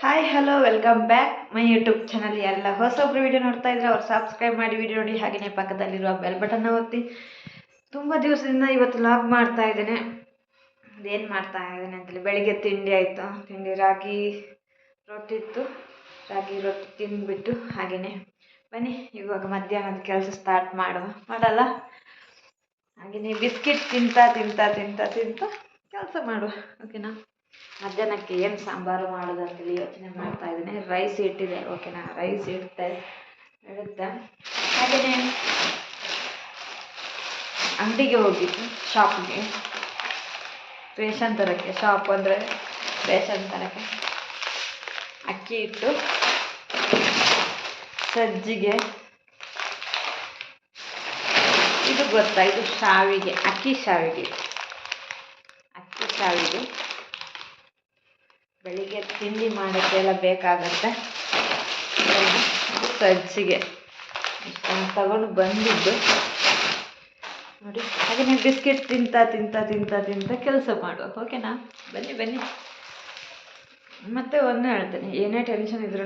Hi hello welcome back my YouTube channel ಯಾರೆಲ್ಲ ಹೊಸೊಬ್ರು video ನೋಡ್ತಾ ಇದ್ರೆ ಅವ್ರು ಸಬ್ಸ್ಕ್ರೈಬ್ ಮಾಡಿ ವಿಡಿಯೋ ನೋಡಿ. ಹಾಗೆಯೇ ಪಕ್ಕದಲ್ಲಿರುವ ಬೆಲ್ ಬಟನ್ ಒತ್ತಿ. ತುಂಬ ದಿವಸದಿಂದ ಇವತ್ತು ಲಾಗ್ ಮಾಡ್ತಾ ಇದ್ದೇನೆ. ಅದೇನು ಮಾಡ್ತಾ ಇದ್ದೇನೆ ಅಂತೇಳಿ, ಬೆಳಿಗ್ಗೆ ತಿಂಡಿ ಆಯಿತು. ತಿಂಡಿ ರಾಗಿ ರೊಟ್ಟಿ ಇತ್ತು. ರಾಗಿ ರೊಟ್ಟಿ ತಿಂದುಬಿಟ್ಟು ಹಾಗೆಯೇ ಬನ್ನಿ, ಇವಾಗ ಮಧ್ಯಾಹ್ನದ ಕೆಲಸ ಸ್ಟಾರ್ಟ್ ಮಾಡುವ. ಮಾಡಲ್ಲ? ಹಾಗೆಯೇ ಬಿಸ್ಕಿಟ್ ತಿಂತಾ ತಿಂತಾ ತಿಂತಾ ತಿಂತಾ ಕೆಲಸ ಮಾಡುವ. ಓಕೆನಾ? ಮಧ್ಯಾಹ್ನಕ್ಕೆ ಏನು ಸಾಂಬಾರು ಮಾಡೋದು ಅಂತೇಳಿ ಯೋಚನೆ ಮಾಡ್ತಾ ಇದ್ದೀನಿ. ರೈಸ್ ಇಟ್ಟಿದೆ. ಓಕೆನಾ? ರೈಸ್ ಇಡ್ತೆ ಇಡುತ್ತೆ. ಹಾಗೆಯೇ ಅಂಗಡಿಗೆ ಹೋಗಿದ್ದು ಶಾಪ್ಗೆ ರೇಷನ್ ತರೋಕ್ಕೆ ಶಾಪ್ ಅಂದರೆ ರೇಷನ್ ತರೋಕ್ಕೆ. ಅಕ್ಕಿ ಇಟ್ಟು ಸಜ್ಜಿಗೆ. ಇದು ಗೊತ್ತಾ, ಇದು ಶಾವಿಗೆ, ಅಕ್ಕಿ ಶಾವಿಗೆ. ಅಕ್ಕಿ ಶಾವಿಗೆ. ಬೆಳಿಗ್ಗೆ ತಿಂಡಿ ಮಾಡೋಕ್ಕೆಲ್ಲ ಬೇಕಾಗತ್ತೆ. ಸಜ್ಜಿಗೆ. ತಗೊಂಡು ಬಂದಿದ್ದು. ನೋಡಿ ಹಾಗೆಯೇ ಬಿಸ್ಕೆಟ್ ತಿಂತಾ ತಿಂತಾ ತಿಂತಾ ತಿಂತಾ ಕೆಲಸ ಮಾಡುವ. ಓಕೆನಾ? ಬನ್ನಿ ಬನ್ನಿ. ಮತ್ತೆ ಒಂದೇ ಹೇಳ್ತೇನೆ, ಏನೇ ಟೆನ್ಷನ್ ಇದ್ರೂ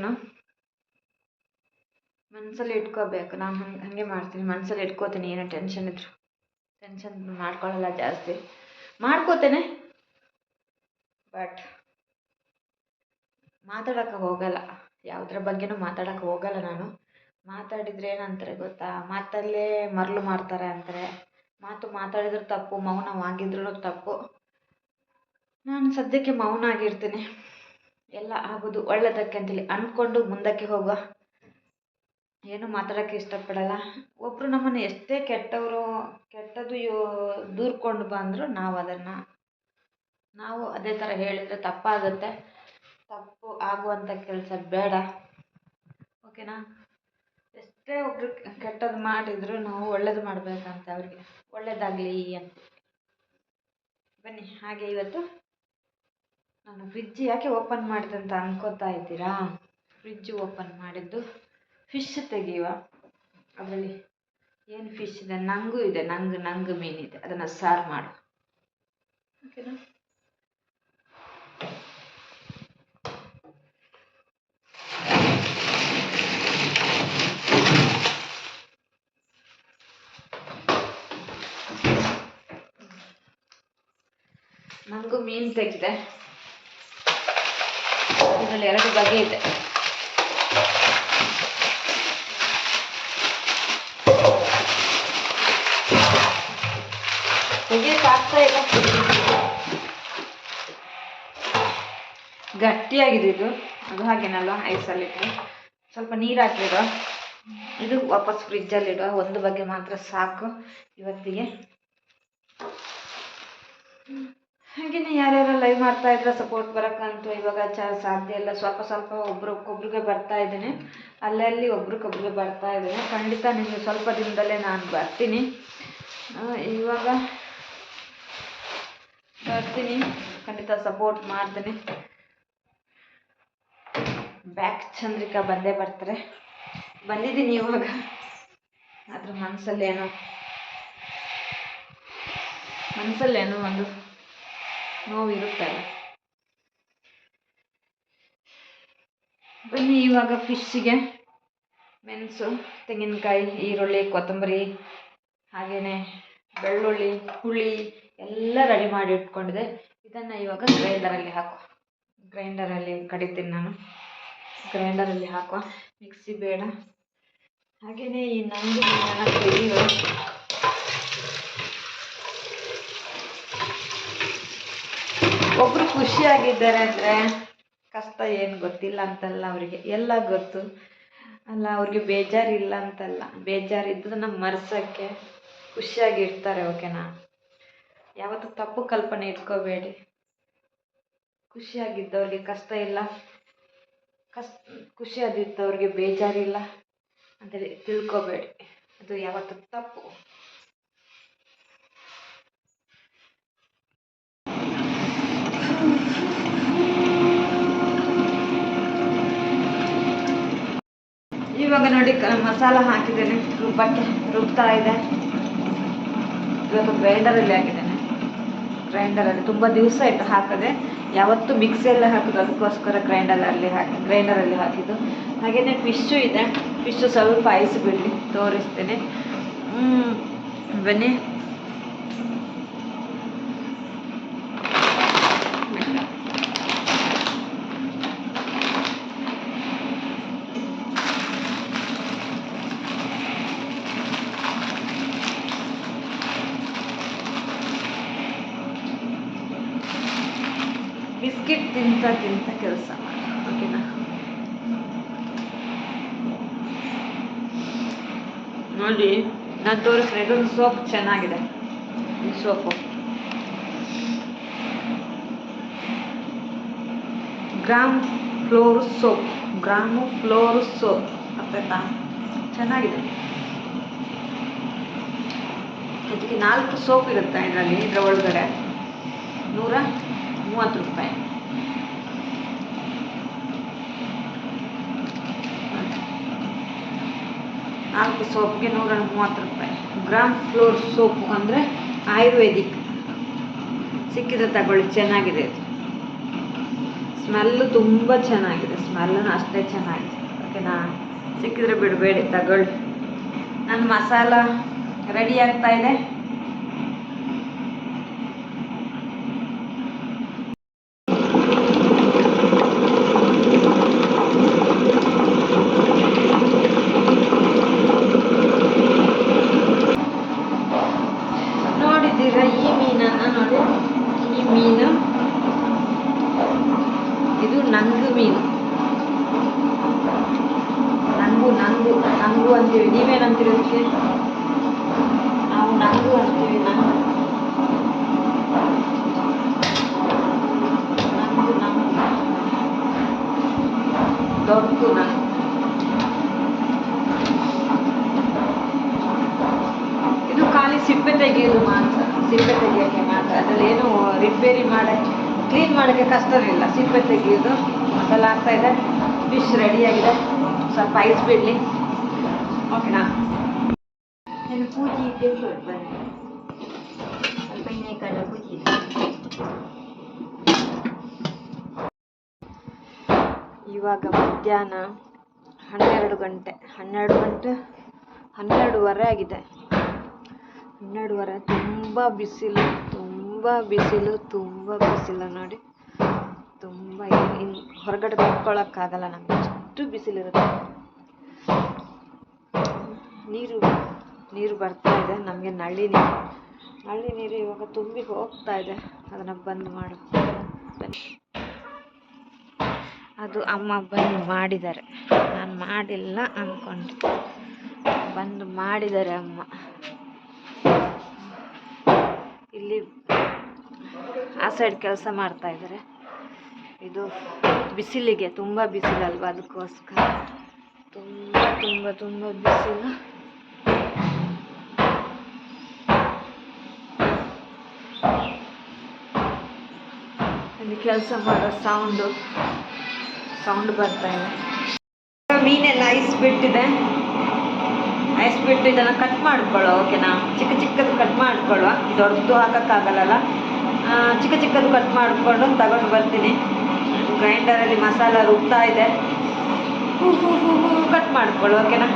ಮನಸ್ಸಲ್ಲಿ ಇಟ್ಕೋಬೇಕು. ನಾನು ಹಂಗೆ, ಹಾಗೆ ಮಾಡ್ತೀನಿ. ಮನಸ್ಸಲ್ಲಿ ಇಟ್ಕೋತೀನಿ, ಏನೇ ಟೆನ್ಷನ್ ಇದ್ರು. ಟೆನ್ಷನ್ ಮಾಡ್ಕೊಳ್ಳಲ್ಲ ಜಾಸ್ತಿ. ಮಾಡ್ಕೋತೇನೆ. ಬಟ್ ಮಾತಾಡೋಕೆ ಹೋಗಲ್ಲ. ಯಾವುದ್ರ ಬಗ್ಗೆನೂ ಮಾತಾಡೋಕೆ ಹೋಗಲ್ಲ ನಾನು. ಮಾತಾಡಿದರೆ ಏನಂತಾರೆ ಗೊತ್ತಾ? ಮಾತಲ್ಲೇ ಮರಳು ಮಾಡ್ತಾರೆ ಅಂತಾರೆ. ಮಾತು ಮಾತಾಡಿದ್ರು ತಪ್ಪು, ಮೌನವಾಗಿದ್ರೂ ತಪ್ಪು. ನಾನು ಸದ್ಯಕ್ಕೆ ಮೌನ ಆಗಿರ್ತೀನಿ ಎಲ್ಲ ಆಗೋದು ಒಳ್ಳೆಯದಕ್ಕೆ ಅಂತೇಳಿ ಅಂದ್ಕೊಂಡು ಮುಂದಕ್ಕೆ ಹೋಗುವ. ಏನು ಮಾತಾಡೋಕ್ಕೆ ಇಷ್ಟಪಡಲ್ಲ. ಒಬ್ಬರು ನಮ್ಮನ್ನು ಎಷ್ಟೇ ಕೆಟ್ಟವರು, ಕೆಟ್ಟದ್ದು ಯೋ, ದೂರ್ಕೊಂಡು ಬಂದರೂ ನಾವು ಅದನ್ನು, ನಾವು ಅದೇ ಥರ ಹೇಳಿದರೆ ತಪ್ಪಾಗುತ್ತೆ. ತಪ್ಪು ಆಗುವಂಥ ಕೆಲಸ ಬೇಡ. ಓಕೆನಾ? ಎಷ್ಟೇ ಒಬ್ರು ಕೆಟ್ಟದ್ದು ಮಾಡಿದರೂ ನಾವು ಒಳ್ಳೇದು ಮಾಡಬೇಕಂತ ಅವರಿಗೆ. ಒಳ್ಳೇದಾಗಲಿ ಅಂತ. ಬನ್ನಿ, ಹಾಗೆ ಇವತ್ತು ನಾನು ಫ್ರಿಜ್ ಯಾಕೆ ಓಪನ್ ಮಾಡಿದೆ ಅಂತ ಅನ್ಕೋತಾ ಇದ್ದೀರಾ? ಫ್ರಿಜ್ ಓಪನ್ ಮಾಡಿದ್ದು ಫಿಶ್ ತೆಗೆಯುವ. ಅದರಲ್ಲಿ ಏನು ಫಿಶ್ ಇದೆ? ನಂಗೂ ಇದೆ, ನಂಗು ನಂಗು ಮೀನಿದೆ ಅದನ್ನು ಸಾರು ಮಾಡು. ಓಕೆನಾ ನನಗೂ ಮೀನು ತೆಗೆದೆ ಇದರಲ್ಲಿ ಎರಡು ಬಗೆ ಇದೆ. ಸಾಕ್ತಾ ಇಲ್ಲ. ಗಟ್ಟಿಯಾಗಿದೆ ಇದು. ಅದು ಹಾಗೇನಲ್ಲ ಐಸಲ್ಲಿಟ್ಟು. ಸ್ವಲ್ಪ ನೀರು ಹಾಕಿಡುವ ಇದು ವಾಪಸ್ ಫ್ರಿಜ್ಜಲ್ಲಿಡುವ ಒಂದು ಬಗ್ಗೆ ಮಾತ್ರ ಸಾಕು ಇವತ್ತಿಗೆ. ಹಾಗೆಯೇ ಯಾರ್ಯಾರು ಲೈವ್ ಮಾಡ್ತಾ ಇದ್ರೆ ಸಪೋರ್ಟ್ ಬರೋಕ್ಕಂತೂ ಇವಾಗ ಚ ಸಾಧ್ಯ ಇಲ್ಲ. ಸ್ವಲ್ಪ ಸ್ವಲ್ಪ ಒಬ್ರಿಗೊಬ್ರಿಗೆ ಬರ್ತಾ ಇದ್ದೇನೆ. ಅಲ್ಲಲ್ಲಿ ಒಬ್ರಿಗೊಬ್ರಿಗೆ ಬರ್ತಾ ಇದ್ದೇನೆ. ಖಂಡಿತ ನಿಮಗೆ ಸ್ವಲ್ಪ ದಿನದಲ್ಲೇ ನಾನು ಬರ್ತೀನಿ. ಇವಾಗ ಬರ್ತೀನಿ. ಖಂಡಿತ ಸಪೋರ್ಟ್ ಮಾಡ್ತೀನಿ. ಬ್ಯಾಕ್ ಚಂದ್ರಿಕಾ ಬಂದೇ ಬರ್ತಾರೆ. ಬಂದಿದ್ದೀನಿ ಇವಾಗ. ಅದ್ರ ಮನಸ್ಸಲ್ಲೇನೋ ಮನಸ್ಸಲ್ಲೇನೋ ಒಂದು ನೋವು ಇರುತ್ತಲ್ಲ ಬನ್ನಿ ಇವಾಗ ಫಿಶ್ಶಿಗೆ ಮೆಣಸು, ತೆಂಗಿನಕಾಯಿ, ಈರುಳ್ಳಿ, ಕೊತ್ತಂಬರಿ ಹಾಗೆಯೇ ಬೆಳ್ಳುಳ್ಳಿ, ಹುಳಿ ಎಲ್ಲ ರೆಡಿ ಮಾಡಿ ಇಟ್ಕೊಂಡಿದೆ. ಇದನ್ನು ಇವಾಗ ಗ್ರೈಂಡರಲ್ಲಿ ಹಾಕುವ. ಗ್ರೈಂಡರಲ್ಲಿ ಕಡಿತೀನಿ ನಾನು. ಗ್ರೈಂಡರಲ್ಲಿ ಹಾಕುವ. ಮಿಕ್ಸಿ ಬೇಡ. ಹಾಗೆಯೇ ಈ ನಂದು ಮೀನನ್ನು ತೆಗೆಯುವ ಒಬ್ರು ಖುಷಿಯಾಗಿದ್ದಾರೆ ಅಂದರೆ ಕಷ್ಟ ಏನು ಗೊತ್ತಿಲ್ಲ ಅಂತಲ್ಲ ಅವರಿಗೆ. ಎಲ್ಲ ಗೊತ್ತು. ಅಲ್ಲ, ಅವ್ರಿಗೆ ಬೇಜಾರಿಲ್ಲ ಅಂತಲ್ಲ. ಬೇಜಾರಿದ್ದದನ್ನು ಮರೆಸೋಕ್ಕೆ ಖುಷಿಯಾಗಿರ್ತಾರೆ, ಓಕೆನಾ? ಯಾವತ್ತೂ ತಪ್ಪು ಕಲ್ಪನೆ ಇಟ್ಕೋಬೇಡಿ. ಖುಷಿಯಾಗಿದ್ದವ್ರಿಗೆ ಕಷ್ಟ ಇಲ್ಲ. ಕಷ್ಟ ಖುಷಿಯಾದಿದ್ದವ್ರಿಗೆ ಬೇಜಾರಿಲ್ಲ. ಅಂತೇಳಿ ತಿಳ್ಕೊಬೇಡಿ. ಅದು ಯಾವತ್ತೂ ತಪ್ಪು. ನೋಡಿ, ಕ, ಮಸಾಲ ಹಾಕಿದ್ದೇನೆ. ರುಬ್ಬಕ್ಕೆ ರುಬ್ತಾ ಇದೆ. ಇವಾಗ ಗ್ರೈಂಡರಲ್ಲಿ ಹಾಕಿದ್ದೇನೆ. ಗ್ರೈಂಡರಲ್ಲಿ ತುಂಬ ದಿವಸ ಆಯಿತು ಹಾಕದೆ. ಯಾವತ್ತು ಮಿಕ್ಸಿಯಲ್ಲಿ ಹಾಕೋದು, ಅದಕ್ಕೋಸ್ಕರ ಗ್ರೈಂಡರಲ್ಲಿ ಹಾಕಿ ಗ್ರೈಂಡರಲ್ಲಿ ಹಾಕಿದ್ದು. ಹಾಗೆಯೇ ಫಿಶ್ಶು ಇದೆ. ಫಿಶ್ಶು ಸ್ವಲ್ಪ ಐಸ್ ಬಿಡಲಿ, ತೋರಿಸ್ತೇನೆ. ಬನ್ನಿ. ತಿಂತ ಕೆಲಸ ಓಕೆನಾ ನೋಡಿ, ನಾನು ತೋರಿಸ್ತೀನಿ, ಇದೊಂದು ಸೋಪ್ ಚೆನ್ನಾಗಿದೆ. ಈ soap. Gram flour soap, gram flour soap ಅರ್ಥಾಯ್ತಾ ಚೆನ್ನಾಗಿದೆ. ಇದಕ್ಕೆ ನಾಲ್ಕು ಸೋಪ್ ಇರುತ್ತೆ ಇದರಲ್ಲಿ, ಇದರ ಒಳಗಡೆ? ನೂರ ಮೂವತ್ತು ರೂಪಾಯಿ ನಾಲ್ಕು ಸೋಪ್ಗೆ ನೂರ ಮೂವತ್ತು ರೂಪಾಯಿ. ಗ್ರಾಮ್ ಫ್ಲೋರ್ ಸೋಪು ಅಂದರೆ ಆಯುರ್ವೇದಿಕ್. ಸಿಕ್ಕಿದ್ರೆ ತಗೊಳ್ಳಿ, ಚೆನ್ನಾಗಿದೆ. ಅದು ಸ್ಮೆಲ್ಲು ತುಂಬ ಚೆನ್ನಾಗಿದೆ ಸ್ಮೆಲ್ಲೂ ಅಷ್ಟೇ ಚೆನ್ನಾಗಿದೆ. ಓಕೆನಾ? ಸಿಕ್ಕಿದ್ರೆ ಬಿಡಬೇಡಿ, ತಗೊಳ್ಳಿ. ನನ್ನ ಮಸಾಲ ರೆಡಿ ಆಗ್ತಾ ಇದೆ ನೋಡಿದ್ದೀರಾ ಈ ಮೀನನ್ನು ನೋಡಿ ಈ ಮೀನು ಇದು ನಂಗು ಮೀನು ನಂಗು ನಂಗು ಅಂತೀವಿ ನೀವೇನಂತೀರಿ ಅದಕ್ಕೆ? ನಾವು ನಂಗು ಅಂತೀವಿ ನಂಗು ನಂಗು ನಂಗು ದೊಡ್ಡ ನಂಗು ಇದು ಖಾಲಿ ಸಿಪ್ಪೆ ತೆಗೆಯೋದು ಮಾತ್ರ ಸಿಪ್ಪೆ ತೆಗಿಯೋಕ್ಕೆ ಮಾತ್ರ. ಅದರಲ್ಲಿ ಏನು ರಿಪೇರಿ ಮಾಡಕ್ಕೆ ಕ್ಲೀನ್ ಮಾಡೋಕ್ಕೆ ಕಷ್ಟವಿಲ್ಲ ಸಿಪ್ಪೆ ತೆಗೆಯೋದು ಮಸಾಲ ಆಗ್ತಾ ಇದೆ ಫಿಶ್ ರೆಡಿಯಾಗಿದೆ ಸ್ವಲ್ಪ ಐಸ್ ಬಿಡಲಿ ಓಕೆನಾ ಇವಾಗ ಮಧ್ಯಾಹ್ನ ಹನ್ನೆರಡು ಗಂಟೆ ಹನ್ನೆರಡು ಗಂಟೆ ಹನ್ನೆರಡುವರೆ ಆಗಿದೆ. ಹನ್ನೆರಡುವರೆ ತುಂಬ ಬಿಸಿಲು ತುಂಬ ಬಿಸಿಲು ತುಂಬ ಬಿಸಿಲು ನೋಡಿ. ತುಂಬ ಇನ್ನು ಹೊರಗಡೆ ಕೂತ್ಕೊಳ್ಳೋಕ್ಕಾಗಲ್ಲ ನಮಗೆ. ಅಷ್ಟು ಬಿಸಿಲಿರುತ್ತೆ. ನೀರು ನೀರು ಬರ್ತಾ ಇದೆ, ನಮಗೆ ನಳ್ಳಿ ನೀರು. ನಳ್ಳಿ ನೀರು ಇವಾಗ ತುಂಬಿ ಹೋಗ್ತಾ ಇದೆ, ಅದನ್ನು ಬಂದ್ ಮಾಡು. ಅದು ಅಮ್ಮ ಬಂದು ಮಾಡಿದ್ದಾರೆ. ನಾನು ಮಾಡಿಲ್ಲ ಅಂದ್ಕೊಂಡು ಬಂದು ಮಾಡಿದ್ದಾರೆ ಅಮ್ಮ. ಇಲ್ಲಿ ಆ ಸೈಡ್ ಕೆಲಸ ಮಾಡ್ತಾ ಇದ್ದಾರೆ. ಇದು ಬಿಸಿಲಿಗೆ, ತುಂಬ ಬಿಸಿಲಲ್ವ ಅದಕ್ಕೋಸ್ಕರ. ತುಂಬ ತುಂಬ ತುಂಬ ಬಿಸಿಲು. ಅಲ್ಲಿ ಕೆಲಸ ಮಾಡೋ ಸೌಂಡು ಸೌಂಡ್ ಬರ್ತಾ ಇದೆ. ಮೀನೆಲ್ಲ ಐಸ್ ಬಿಟ್ಟಿದೆ. ಐಸ್ ಬಿಟ್ಟು ಇದನ್ನು ಕಟ್ ಮಾಡ್ಕೊಳ್ಳೋ ಓಕೆನಾ ಚಿಕ್ಕ ಚಿಕ್ಕದು ಕಟ್ ಮಾಡ್ಕೊಳ್ಳುವ. ದೊಡ್ಡದು ಹಾಕೋಕ್ಕಾಗಲ್ಲ ಚಿಕ್ಕ ಚಿಕ್ಕದು ಕಟ್ ಮಾಡಿಕೊಂಡು ತಗೊಂಡು ಬರ್ತೀನಿ. ಗ್ರೈಂಡರಲ್ಲಿ ಮಸಾಲ ರುಬ್ತಾ ಇದೆ. ಹೂ ಹೂ ಹೂ ಹೂ ಕಟ್ ಮಾಡ್ಕೊಳ್ಳು ಓಕೆನಾ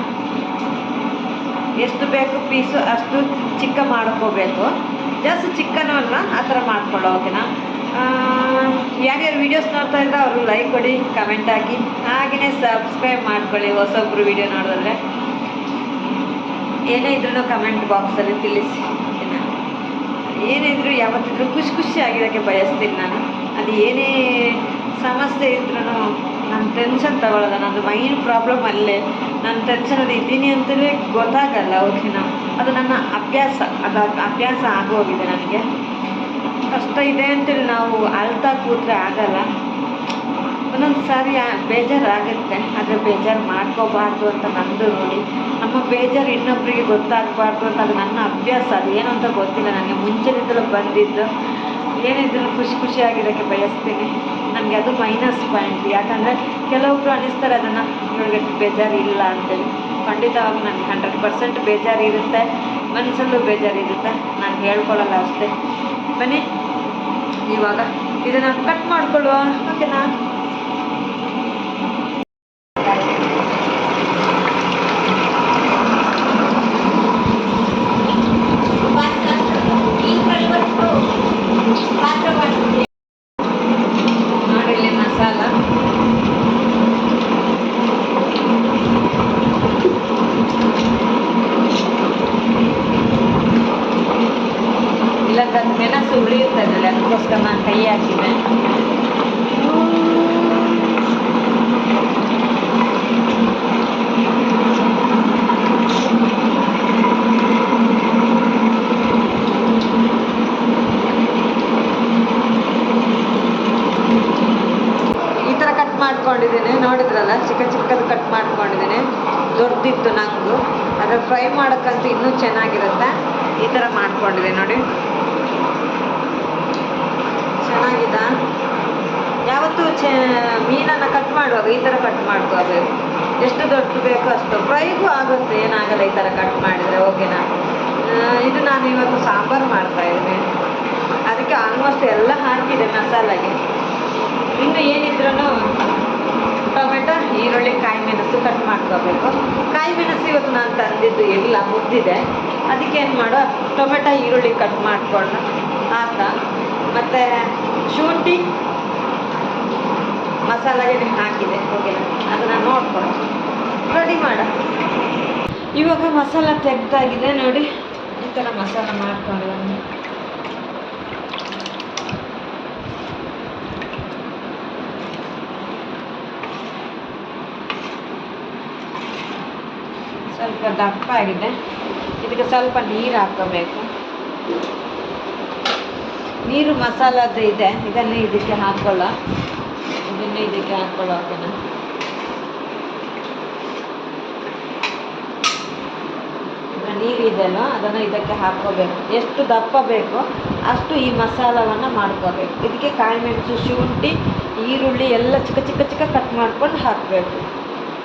ಎಷ್ಟು ಬೇಕು ಪೀಸು ಅಷ್ಟು ಚಿಕ್ಕ ಮಾಡ್ಕೋಬೇಕು. ಜಾಸ್ತಿ ಚಿಕ್ಕನೂ ಅಲ್ಲ ಆ ಥರ ಮಾಡ್ಕೊಳ್ಳೋ ಓಕೆನಾ ಯಾರ್ಯಾರು ವೀಡಿಯೋಸ್ ನೋಡ್ತಾ ಇದ್ರೆ ಅವರು ಲೈಕ್ ಕೊಡಿ ಕಮೆಂಟ್ ಹಾಕಿ. ಹಾಗೆಯೇ ಸಬ್ಸ್ಕ್ರೈಬ್ ಮಾಡ್ಕೊಳ್ಳಿ ಹೊಸೊಬ್ರು ವೀಡಿಯೋ ನೋಡಿದ್ರೆ ಏನೇ ಇದ್ರೂ ಕಮೆಂಟ್ ಬಾಕ್ಸಲ್ಲಿ ತಿಳಿಸಿ. ಏನೇ ಇದ್ರೂ ಯಾವತ್ತಿದ್ರೂ ಖುಷಿ ಖುಷಿಯಾಗಿರೋಕ್ಕೆ ಬಯಸ್ತೀನಿ ನಾನು. ಅದು ಏನೇ ಸಮಸ್ಯೆ ಇದ್ರೂ ನಾನು ಟೆನ್ಷನ್ ತಗೊಳ್ಳಲ್ಲ ನಂದು ಮೈಂಡ್ ಪ್ರಾಬ್ಲಮ್ ಅಲ್ಲೇ. ನಾನು ಟೆನ್ಷನಲ್ಲಿ ಇದ್ದೀನಿ ಅಂತಲೇ ಗೊತ್ತಾಗಲ್ಲ, ಓಕೆನಾ? ಅದು ನನ್ನ ಅಭ್ಯಾಸ. ಅದು ಅಭ್ಯಾಸ ಆಗೋಗಿದೆ ನನಗೆ. ಕಷ್ಟ ಇದೆ ಅಂತೇಳಿ ನಾವು ಅಳ್ತಾ ಕೂತ್ರೆ ಆಗಲ್ಲ. ಒಂದೊಂದು ಸಾರಿ ಬೇಜಾರಾಗುತ್ತೆ. ಆದರೆ ಬೇಜಾರು ಮಾಡ್ಕೋಬಾರ್ದು ಅಂತ ನಂದು ನೋಡಿ. ನಮ್ಮ ಬೇಜಾರು ಇನ್ನೊಬ್ಬರಿಗೆ ಗೊತ್ತಾಗಬಾರ್ದು ಅಂತ ಅದು ನನ್ನ ಅಭ್ಯಾಸ. ಅದು ಏನು ಅಂತ ಗೊತ್ತಿಲ್ಲ. ನನಗೆ ಮುಂಚೆನಿಂದಲೂ ಬಂದಿದ್ದು. ಏನಿದ್ರು ಖುಷಿ ಖುಷಿಯಾಗಿರೋಕ್ಕೆ ಬಯಸ್ತೀನಿ. ನನಗೆ ಅದು ಮೈನಸ್ ಪಾಯಿಂಟ್ ಯಾಕಂದರೆ ಕೆಲವೊಬ್ರು ಅನ್ನಿಸ್ತಾರೆ ಅದನ್ನು ನನಗೆ ಬೇಜಾರು ಇಲ್ಲ ಅಂತೇಳಿ. ಖಂಡಿತವಾಗಿ ನನಗೆ ಹಂಡ್ರೆಡ್ ಪರ್ಸೆಂಟ್ ಬೇಜಾರು ಇರುತ್ತೆ. ಮನಸ್ಸಲ್ಲೂ ಬೇಜಾರು ಇರುತ್ತೆ. ನಾನು ಹೇಳ್ಕೊಳ್ಳಲ್ಲ ಅಷ್ಟೇ. ಬನ್ನಿ. ಇವಾಗ ಇದನ್ನು ಕಟ್ ಮಾಡ್ಕೊಳ್ಳುವ. ಓಕೆನಾ ಮಾಡಿಲ್ಲಿ ಮಸಾಲ ಇಲ್ಲಂದ್ರೆ ಅದು ಮೆಣಸು ಉಳಿಯುತ್ತದಲ್ಲ ಅದಕ್ಕೋಸ್ಕರ ನಾನು ಕೈ ಹಾಕಿದೆ ಈ ಥರ ಕಟ್ ಮಾಡ್ಕೊಂಡಿದ್ದೀನಿ. ನೋಡಿದ್ರಲ್ಲ, ಚಿಕ್ಕ ಚಿಕ್ಕದು ಕಟ್ ಮಾಡ್ಕೊಂಡಿದ್ದೀನಿ. ದೊಡ್ಡದಿತ್ತು ನಂದು ಅದ್ರ ಫ್ರೈ ಮಾಡೋಕ್ಕಂತೂ ಇನ್ನೂ ಚೆನ್ನಾಗಿರುತ್ತೆ. ಈ ಥರ ಮಾಡ್ಕೊಂಡಿದ್ದೀನಿ ನೋಡಿ. ಚೆನ್ನಾಗಿದ? ಯಾವತ್ತೂ ಚೆ, ಮೀನನ್ನು ಕಟ್ ಮಾಡುವಾಗ ಈ ಥರ ಕಟ್ ಮಾಡ್ಕೋಬೇಕು ಎಷ್ಟು ದೊಡ್ಡದು ಬೇಕೋ ಅಷ್ಟು. ಫ್ರೈಗೂ ಆಗುತ್ತೆ, ಏನಾಗಲ್ಲ ಈ ಥರ ಕಟ್ ಮಾಡಿದರೆ, ಓಕೆನಾ? ಇದು ನಾನು ಇವತ್ತು ಸಾಂಬಾರು ಮಾಡ್ತಾ ಇದ್ದೀನಿ. ಅದಕ್ಕೆ ಆಲ್ಮೋಸ್ಟ್ ಎಲ್ಲ ಹಾಕಿದೆ ಮಸಾಲೆಗೆ. ಇನ್ನು ಏನಿದ್ರೂ ಟೊಮೆಟೊ ಈರುಳ್ಳಿ ಕಾಯಿ ಮೆಣಸು ಮಾಡ್ಕೋಬೇಕು ಕಾಯಿ ಮೆಣಸು ಇವತ್ತು ನಾನು ತಂದಿದ್ದು ಎಲ್ಲ ಮುದ್ದಿದೆ ಅದಕ್ಕೆ ಏನು ಮಾಡೋ, ಟೊಮೆಟೊ, ಈರುಳ್ಳಿ ಕಟ್ ಮಾಡಿಕೊಂಡು ಹಾಕ ಮತ್ತು ಶುಂಠಿ ಮಸಾಲೆಗೆ ಹಾಕಿದೆ. ಹೋಗಿ ಅದನ್ನು ನೋಡ್ಕೊಂಡು ರೆಡಿ ಮಾಡ. ಇವಾಗ ಮಸಾಲ ತೆಗ್ದಾಗಿದೆ ನೋಡಿ. ಈ ಥರ ಮಸಾಲ ಮಾಡ್ಕೊಂಡಿದ್ದೀನಿ ಸ್ವಲ್ಪ ದಪ್ಪ ಆಗಿದೆ. ಇದಕ್ಕೆ ಸ್ವಲ್ಪ ನೀರು ಹಾಕೋಬೇಕು ನೀರು ಮಸಾಲದ್ದು ಇದೆ. ಇದನ್ನು ಇದಕ್ಕೆ ಹಾಕೊಳ್ಳ ಇದನ್ನು ಇದಕ್ಕೆ ಹಾಕೊಳ್ಳೋ ಅದನ್ನು ನೀರಿದೆಯಲ್ಲ ಅದನ್ನು ಇದಕ್ಕೆ ಹಾಕ್ಕೋಬೇಕು. ಎಷ್ಟು ದಪ್ಪ ಬೇಕೋ ಅಷ್ಟು ಈ ಮಸಾಲವನ್ನು ಮಾಡ್ಕೋಬೇಕು. ಇದಕ್ಕೆ ಕಾಯಿಮೆಣಸು, ಶುಂಠಿ, ಈರುಳ್ಳಿ ಎಲ್ಲ ಚಿಕ್ಕ ಚಿಕ್ಕ ಚಿಕ್ಕ ಕಟ್ ಮಾಡ್ಕೊಂಡು ಹಾಕಬೇಕು.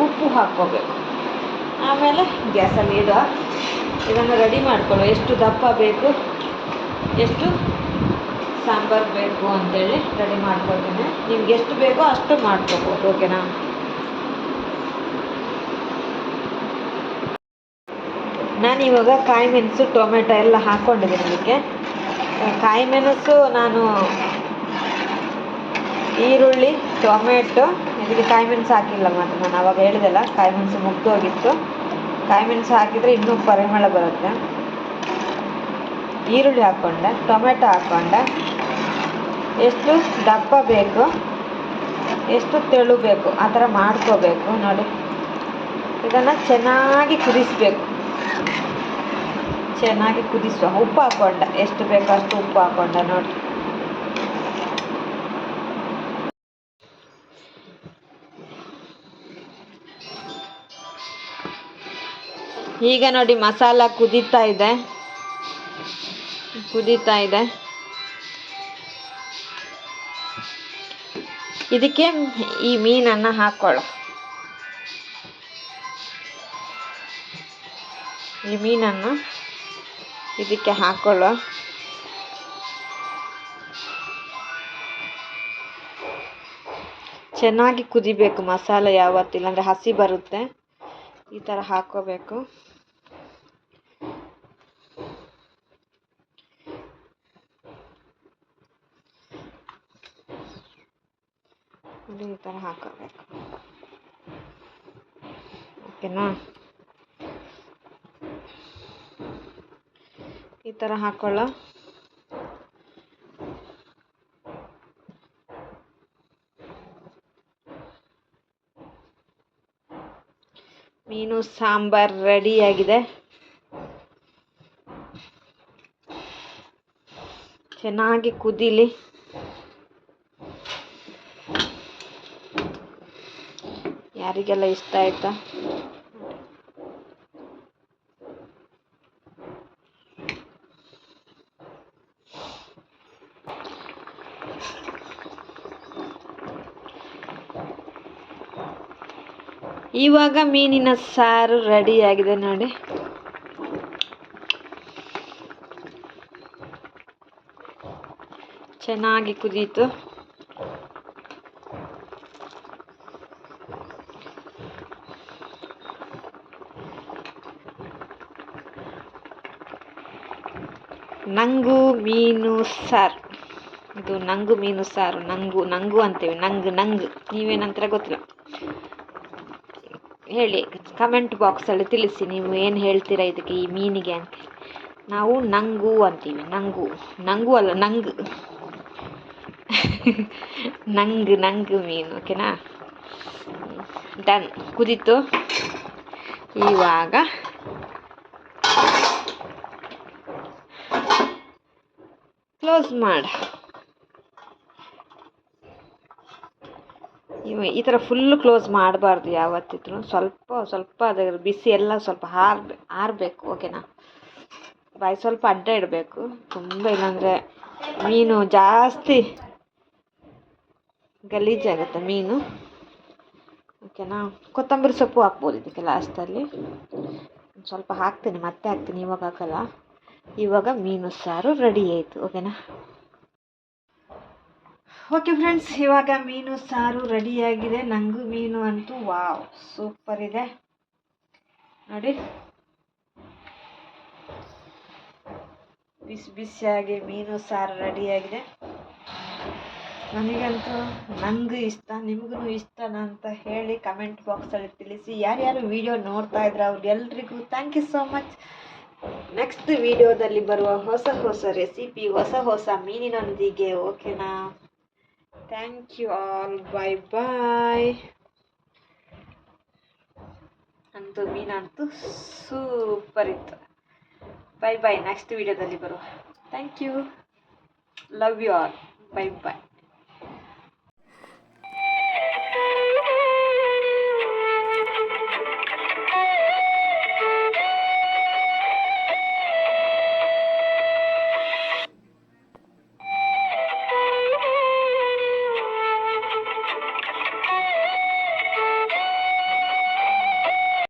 ಉಪ್ಪು ಹಾಕ್ಕೋಬೇಕು. ಆಮೇಲೆ ಗ್ಯಾಸಲ್ಲಿ ಇಡುವ. ಇದನ್ನು ರೆಡಿ ಮಾಡಿಕೊಳ್ಳುವ. ಎಷ್ಟು ದಪ್ಪ ಬೇಕು, ಎಷ್ಟು ಸಾಂಬಾರು ಬೇಕು ಅಂತೇಳಿ ರೆಡಿ ಮಾಡ್ಕೊಳ್ತೀನಿ. ನಿಮ್ಗೆ ಎಷ್ಟು ಬೇಕೋ ಅಷ್ಟು ಮಾಡ್ಕೋಬೋದು, ಓಕೆನಾ? ನಾನು ಇವಾಗ ಕಾಯಿ ಮೆಣಸು, ಟೊಮೆಟೊ ಎಲ್ಲ ಹಾಕ್ಕೊಂಡಿದ್ದೀನಿ ಅದಕ್ಕೆ. ಕಾಯಿ ಮೆಣಸು ನಾನು ಈರುಳ್ಳಿ, ಟೊಮೆಟೊ ಇದಕ್ಕೆ ಕಾಯಿ ಮೆಣಸು ಹಾಕಿಲ್ಲ ಮಾತ್ರ ನಾನು ಅವಾಗ ಹೇಳಿದೆಲ್ಲ, ಕಾಯಿ ಮೆಣಸು ಮುಗ್ದೋಗಿತ್ತು ಕಾಯಿ ಮೆಣಸು ಹಾಕಿದರೆ ಇನ್ನೂ ಪರಿಮಳ ಬರುತ್ತೆ. ಈರುಳ್ಳಿ ಹಾಕ್ಕೊಂಡೆ ಟೊಮೆಟೊ ಹಾಕ್ಕೊಂಡೆ ಎಷ್ಟು ದಪ್ಪ ಬೇಕು, ಎಷ್ಟು ತೆಳು ಬೇಕು, ಆ ಥರ ಮಾಡ್ಕೋಬೇಕು, ನೋಡಿ. ಇದನ್ನು ಚೆನ್ನಾಗಿ ಕುದಿಸ್ಬೇಕು. ಚೆನ್ನಾಗಿ ಕುದಿಸುವ. ಉಪ್ಪು ಹಾಕ್ಕೊಂಡೆ ಎಷ್ಟು ಬೇಕೋ ಅಷ್ಟು ಉಪ್ಪು ಹಾಕ್ಕೊಂಡೆ ನೋಡಿ. ಈಗ ನೋಡಿ ಮಸಾಲ ಕುದೀತಾ ಇದೆ. ಕುದೀತಾ ಇದೆ. ಇದಕ್ಕೆ ಈ ಮೀನನ್ನು ಹಾಕೊಳ್ಳೋ. ಈ ಮೀನನ್ನು ಇದಕ್ಕೆ ಹಾಕ್ಕೊಳ್ಳೋ ಚೆನ್ನಾಗಿ ಕುದಿಬೇಕು ಮಸಾಲೆ ಯಾವತ್ತಿಲ್ಲ, ಅಂದರೆ ಹಸಿ ಬರುತ್ತೆ. ಈ ಥರ ಹಾಕ್ಕೋಬೇಕು ನೋಡಿ ಈ ಥರ ಹಾಕೋಬೇಕು ಓಕೆನಾ ಈ ಥರ ಹಾಕೊಳ್ಳೋ ಮೀನು ಸಾಂಬಾರ್ ರೆಡಿಯಾಗಿದೆ ಚೆನ್ನಾಗಿ ಕುದೀಲಿ. ಯಾರಿಗೆಲ್ಲ ಇಷ್ಟ ಆಯ್ತಾ? ಇವಾಗ ಮೀನಿನ ಸಾರು ರೆಡಿಯಾಗಿದೆ ನೋಡಿ. ಚೆನ್ನಾಗಿ ಕುದೀತು. ನಂಗು ಮೀನು ಸಾರು. ಇದು ನಂಗು ಮೀನು ಸಾರು, ನಂಗು ನಂಗು ಅಂತೇವೆ. ನಂಗು ನಂಗು. ನೀವೇನಂತರ ಗೊತ್ತಿಲ್ಲ. ಹೇಳಿ ಕಮೆಂಟ್ ಬಾಕ್ಸಲ್ಲಿ ತಿಳಿಸಿ ನೀವು ಏನು ಹೇಳ್ತೀರಾ ಇದಕ್ಕೆ, ಈ ಮೀನಿಗೆ ಅಂತ ನಾವು ನಂಗು ಅಂತೀವಿ. ನಂಗು. ನಂಗು ಅಲ್ಲ, ನಂಗು. ನಂಗು ನಂಗು ಮೀನು, ಓಕೆನಾ? ಡನ್. ಕುದೀತು. ಇವಾಗ ಕ್ಲೋಸ್ ಮಾಡಿ. ಇವ ಈ ಥರ ಫುಲ್ಲು ಕ್ಲೋಸ್ ಮಾಡಬಾರ್ದು ಯಾವತ್ತಿದ್ರು. ಸ್ವಲ್ಪ ಸ್ವಲ್ಪ ಅದರ ಬಿಸಿ ಎಲ್ಲ ಸ್ವಲ್ಪ ಹಾರ್ ಹಾರಬೇಕು ಓಕೆನಾ ಬಾಯಿ ಸ್ವಲ್ಪ ಅಡ್ಡ ಇಡಬೇಕು. ತುಂಬ ಇಲ್ಲಾಂದರೆ ಮೀನು ಜಾಸ್ತಿ ಗಲೀಜಾಗುತ್ತೆ ಮೀನು. ಓಕೆನಾ ಕೊತ್ತಂಬರಿ ಸೊಪ್ಪು ಹಾಕ್ಬೋದು ಇದಕ್ಕೆ ಲಾಸ್ಟಲ್ಲಿ ಸ್ವಲ್ಪ ಹಾಕ್ತೀನಿ, ಮತ್ತೆ ಹಾಕ್ತೀನಿ, ಇವಾಗ ಹಾಕಲ್ಲ. ಇವಾಗ ಮೀನು ಸಾರು ರೆಡಿ ಆಯಿತು ಓಕೆನಾ ಓಕೆ ಫ್ರೆಂಡ್ಸ್ ಇವಾಗ ಮೀನು ಸಾರು ರೆಡಿಯಾಗಿದೆ ನನಗೂ ಮೀನು ಅಂತೂ ವಾವ್ ಸೂಪರ್ ಇದೆ. ನೋಡಿ. ಬಿಸಿ ಬಿಸಿಯಾಗಿ ಮೀನು ಸಾರು ರೆಡಿಯಾಗಿದೆ ನನಗಂತೂ ನನಗೂ ಇಷ್ಟ ನಿಮಗೂ ಇಷ್ಟನಾ ಅಂತ ಹೇಳಿ ಕಮೆಂಟ್ ಬಾಕ್ಸಲ್ಲಿ ತಿಳಿಸಿ. ಯಾರ್ಯಾರು ವಿಡಿಯೋ ನೋಡ್ತಾ ಇದ್ರೆ ಅವ್ರಿಗೆಲ್ರಿಗೂ thank you so much next ವಿಡಿಯೋದಲ್ಲಿ ಬರುವ ಹೊಸ ಹೊಸ ರೆಸಿಪಿ ಹೊಸ ಹೊಸ ಮೀನಿನೊಂದಿಗೆ ಓಕೆನಾ thank you all bye bye ಅಂತೂ ಮೀನಂತೂ ಸೂಪರ್ ಇತ್ತು. ಬೈ ಬಾಯ್ ನೆಕ್ಸ್ಟ್ ವಿಡಿಯೋದಲ್ಲಿ ಬರುವ. Thank you love you all bye bye